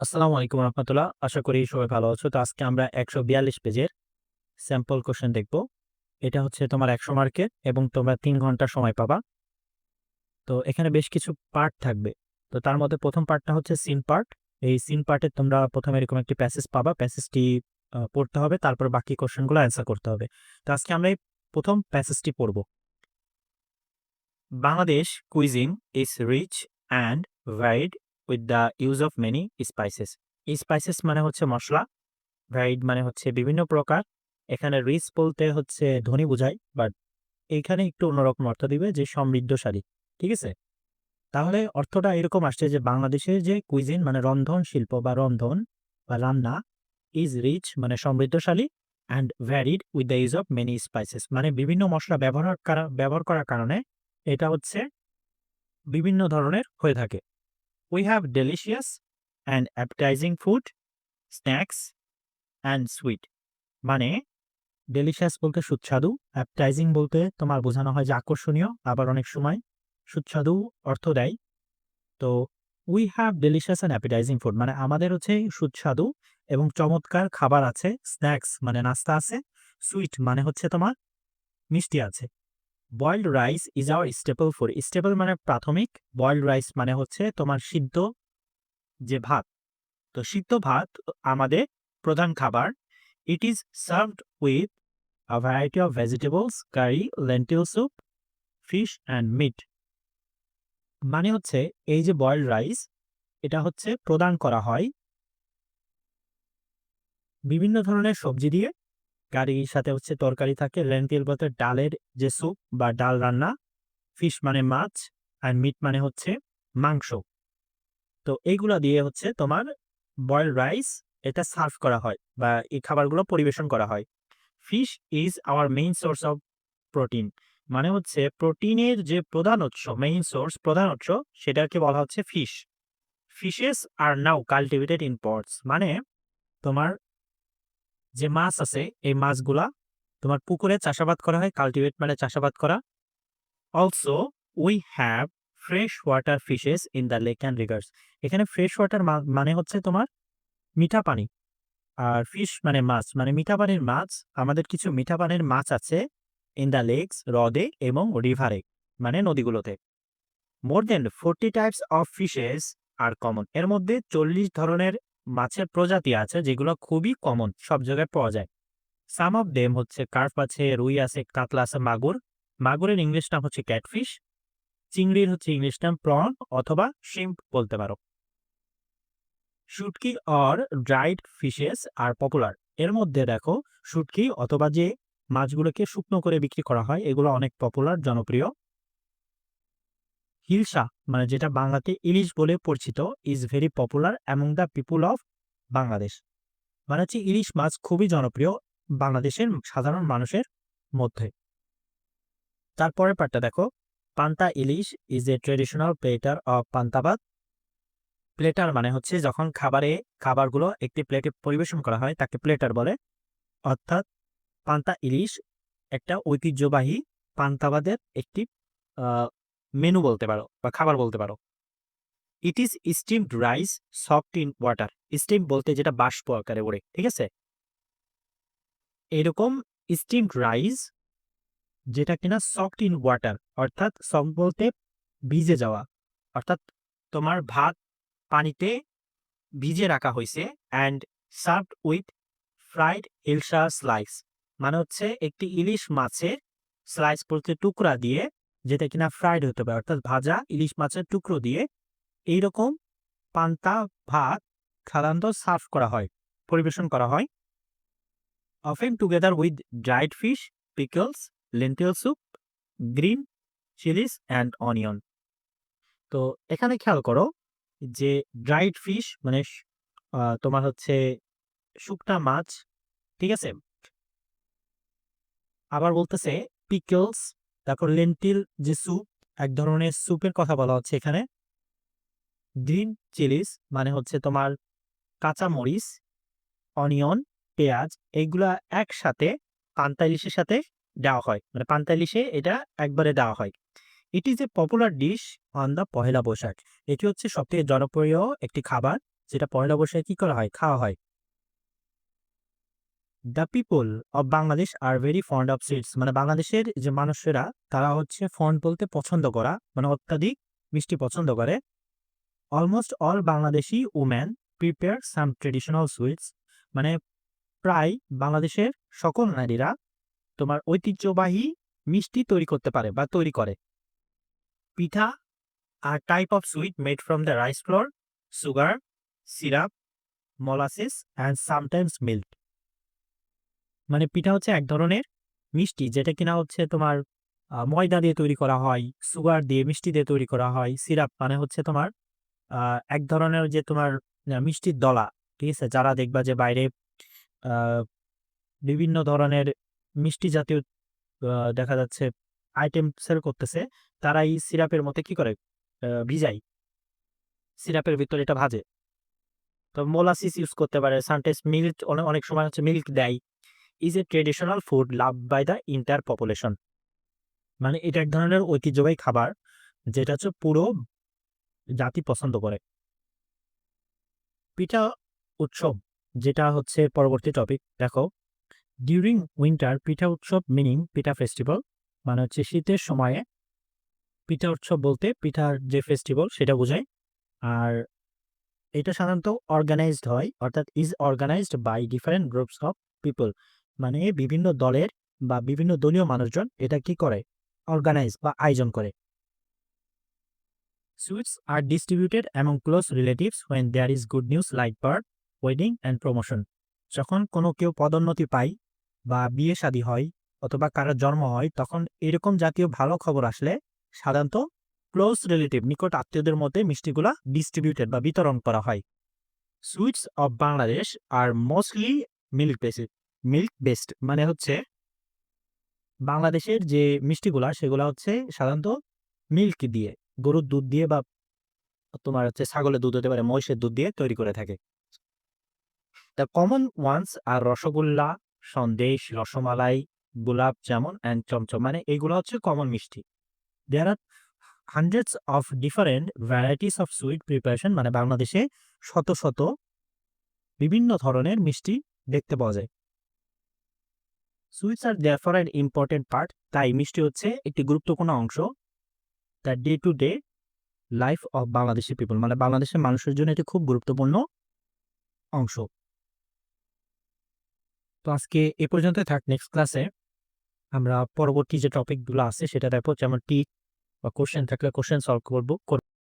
আসসালামু আলাইকুম রহমতুল্লাহ। আশা করি সবাই ভালো আছো। তো আজকে আমরা একশো বিয়াল্লিশ পেজের স্যাম্পল কোশ্চেন দেখব। এটা হচ্ছে তোমার একশো মার্কের এবং তোমরা তিন ঘণ্টা সময় পাবা। তো এখানে বেশ কিছু পার্ট থাকবে। তো তার মধ্যে প্রথম পার্টটা হচ্ছে সিন পার্ট এই সিন পার্টে তোমরা প্রথমে এরকম একটি প্যাসেজ পাবা। প্যাসেজটি পড়তে হবে। তারপর বাকি কোশ্চেনগুলো অ্যান্সার করতে হবে। তো আজকে আমরা এই প্রথম প্যাসেজটি পড়ব। Bangladesh cuisine is rich and varied with the use of many spices spices মানে হচ্ছে মশলা ভ্যারিড মানে হচ্ছে বিভিন্ন প্রকার। এখানে রিচ বলতে হচ্ছে ধনী বোঝায় বাট এইখানে একটু অন্যরকম অর্থ দিবে যে সমৃদ্ধশালী, ঠিক আছে? তাহলে অর্থটা এরকম আসছে যে বাংলাদেশের যে কুইজিন মানে রন্ধন শিল্প বা রন্ধন বা রান্না ইজ রিচ মানে সমৃদ্ধশালী and varied with the use of many spices মানে বিভিন্ন মশলা ব্যবহার করা, ব্যবহার করার কারণে এটা হচ্ছে বিভিন্ন ধরনের হয়ে থাকে। We have delicious and appetizing food, snacks and sweet. মানে ডেলিশিয়াস বলতে সুস্বাদু অ্যাপটাইজিং বলতে তোমার বোঝানো হয় যে আকর্ষণীয় আবার অনেক সময় সুস্বাদু অর্থ দেয় তো we have delicious and appetizing food মানে আমাদের হচ্ছে সুস্বাদু এবং চমৎকার খাবার আছে স্ন্যাক্স মানে নাস্তা আছে সুইট মানে হচ্ছে তোমার মিষ্টি আছে boiled rice is our staple food staple মানে প্রাথমিক বয়েলড রাইস মানে হচ্ছে তোমার সিদ্ধ যে ভাত। তো সিদ্ধ ভাত আমাদের প্রধান খাবার। It is served with a variety of vegetables curry lentil soup fish and meat মানে হচ্ছে এই যে বয়েলড রাইস এটা হচ্ছে প্রদান করা হয়। বিভিন্ন ধরনের সবজি দিয়ে কারির সাথে হচ্ছে তরকারি থাকে, লেন্টিল বলতে ডালের যে স্যুপ বা ডাল রান্না, ফিশ মানে মাছ আর মিট মানে হচ্ছে মাংস। তো এইগুলা দিয়ে হচ্ছে তোমার বয়েল রাইস এটা সার্ভ করা হয় বা এই খাবারগুলো পরিবেশন করা হয়। Fish is our main source of protein মানে হচ্ছে প্রোটিনের যে প্রধান উৎস, মেইন সোর্স, প্রধান উৎস সেটাকে বলা হচ্ছে fish. Fishes are now cultivated in pots মানে তোমার যে মাছ আছে, এই মাছগুলা তোমার পুকুরে চাষাবাদ করা হয় কাল্টিভেট মানে চাষাবাদ করা। Also we have fresh water fishes in the lake and rivers এখানে ফ্রেশ ওয়াটার মানে হচ্ছে তোমার মিঠা পানি। আর ফিশ মানে মাছ মানে মিঠা পানির মাছ, আমাদের কিছু মিঠা পানির মাছ আছে ইন দ্য লেকস হ্রদে এবং রিভারে মানে নদীগুলোতে। More than forty types of fishes are common এর মধ্যে চল্লিশ ধরনের মাছের প্রজাতি আছে যেগুলো খুবই কমন সব জায়গায় পাওয়া যায়। সাম অফ দেম হচ্ছে কার্প আছে, রুই আছে, কাতলা আছে, মাগুর। মাগুরের ইংলিশ নাম হচ্ছে ক্যাটফিশ চিংড়ির হচ্ছে ইংলিশ নাম প্রন অথবা শিম্প বলতে পারো। Shutki or dried fishes are popular এর মধ্যে দেখো, শুটকি অথবা যে মাছগুলোকে শুকনো করে বিক্রি করা হয়, এগুলো অনেক পপুলার জনপ্রিয়। হিলসা মানে যেটা বাংলাতে ইলিশ বলে পরিচিত is very popular among the people of Bangladesh মানে হচ্ছে ইলিশ মাছ খুবই জনপ্রিয় বাংলাদেশের সাধারণ মানুষের মধ্যে। তারপরের পার্টটা দেখো। Panta ilish is a traditional platter of pantabhat platter মানে হচ্ছে যখন খাবারে, খাবারগুলো একটি প্লেটে পরিবেশন করা হয়, তাকে প্লেটার বলে। অর্থাৎ পান্তা ইলিশ একটা ঐতিহ্যবাহী পান্তাবাদের একটি মেনু বলতে পারো বা খাবার বলতে পারো। It is steamed rice soft in water steam বলতে যেটা বাষ্প আকারে ওড়ে, ঠিক আছে? এরকম স্টিমড রাইস যেটা কিনা সফট ইন ওয়াটার অর্থাৎ সফট বলতে ভিজে যাওয়া, অর্থাৎ তোমার ভাত পানিতে ভিজে রাখা হয়েছে and served with fried ilish slice মানে হচ্ছে একটি ইলিশ মাছের স্লাইস বলতে টুকরা দিয়ে যেটা কিনা ফ্রাইড হতে পারে, অর্থাৎ ভাজা, ইলিশ মাছের টুকরো দিয়ে এইরকম পান্তা, ভাত সাধারণত সার্ভ করা হয়, পরিবেশন করা হয়। Often together with dried fish pickles lentil soup green chillies and onion তো এখানে খেয়াল করো যে ড্রাইড ফিশ মানে তোমার হচ্ছে শুকনা মাছ, ঠিক আছে? আবার বলতেছে পিকলস তারপর লেন্টিল যে স্যুপ, এক ধরনের স্যুপের কথা বলা হচ্ছে এখানে। গ্রিন চিলিস মানে হচ্ছে তোমার কাঁচা মরিচ অনিয়ন, পেঁয়াজ, এইগুলা একসাথে পান্তা ইলিশের সাথে দেওয়া হয়। মানে পান্তা ইলিশে এটা একবারে দেওয়া হয়। It is a popular dish on the Pohela Boishakh, এটি হচ্ছে সবথেকে জনপ্রিয় একটি খাবার, যেটা পহেলা বৈশাখে কি করা হয়? খাওয়া হয়। The people of Bangladesh are very fond of sweets মানে বাংলাদেশের যে মানুষেরা, তারা হচ্ছে ফন্ড বলতে পছন্দ করা মানে অত্যাধিক মিষ্টি পছন্দ করে। Almost all Bangladeshi woman prepare some traditional sweets মানে প্রায় বাংলাদেশের সকল নারীরা তোমার ঐতিহ্যবাহী মিষ্টি তৈরি করতে পারে বা তৈরি করে। Pitha are type of sweet made from the rice flour sugar syrup molasses and sometimes milk মানে পিঠা হচ্ছে এক ধরনের মিষ্টি, যেটা কিনা হচ্ছে তোমার ময়দা দিয়ে তৈরি করা হয়, সুগার দিয়ে মিষ্টি দিয়ে তৈরি করা হয়, সিরাপ মানে হচ্ছে তোমার এক ধরনের যে তোমার মিষ্টির দলা, ঠিক আছে? যারা দেখবা যে বাইরে বিভিন্ন ধরনের মিষ্টি জাতীয় দেখা যাচ্ছে আইটেম সেল করতেছে তারা এই সিরাপের মধ্যে কি করে? ভিজায়। সিরাপের ভিতরে এটা ভাজে। তো মোলাসিস ইউজ করতে পারে সানটাইমস মিল্ক অনেক সময় হচ্ছে মিল্ক দেয়। Is a traditional food love by the entire population মানে এটা এক ধরনের ঐতিহ্যবাহী খাবার, যেটা হচ্ছে পুরো জাতি পছন্দ করে। পিঠা উৎসব, যেটা হচ্ছে পরবর্তী টপিক দেখো। ডিউরিং উইন্টার পিঠা উৎসব মিনিং পিঠা ফেস্টিভ্যাল মানে হচ্ছে শীতের সময়ে পিঠা উৎসব বলতে পিঠার যে ফেস্টিভ্যাল সেটা বোঝায়। আর এটা সাধারণত অর্গানাইজড হয়, অর্থাৎ is organized by different groups of people মানে বিভিন্ন দলের বা বিভিন্ন দলীয় মানুষজন এটা কি করে? অর্গানাইজ বা আয়োজন করে। Sweets are distributed among close relatives when there is good news like birth wedding and promotion যখন কোনো কেউ পদোন্নতি পায় বা বিয়ে শাদী হয় অথবা কারোর জন্ম হয়, তখন এরকম জাতীয় ভালো খবর আসলে সাধারণত ক্লোজ রিলেটিভ নিকট আত্মীয়দের মধ্যে মিষ্টিগুলা ডিস্ট্রিবিউটেড বা বিতরণ করা হয়। Sweets of Bangladesh are mostly milk based milk based মানে হচ্ছে বাংলাদেশের যে মিষ্টিগুলা, সেগুলা হচ্ছে সাধারণত মিল্ক দিয়ে, গরুর দুধ দিয়ে বা তোমার হচ্ছে ছাগলের দুধ হতে পারে, মহিষের দুধ দিয়ে তৈরি করে থাকে। The common ones are rasgulla, sandesh, rasmalai, gulab jamun and chomchom মানে এইগুলো হচ্ছে কমন মিষ্টি। There are hundreds of different varieties of sweet preparation মানে বাংলাদেশে শত শত বিভিন্ন ধরনের মিষ্টি দেখতে পাওয়া যায়। Sweets are there for an important part তাই মিষ্টি হচ্ছে একটি গুরুত্বপূর্ণ অংশ। The day to day life of Bangladeshi people মানে বাংলাদেশের মানুষের জন্য এটি খুব গুরুত্বপূর্ণ অংশ। তো আজকে এ পর্যন্ত থাক নেক্সট ক্লাসে আমরা পরবর্তী যে টপিকগুলো আছে সেটা দেখো যেমন টি বা কোশ্চেন থাকলে কোশ্চেন সলভ করব।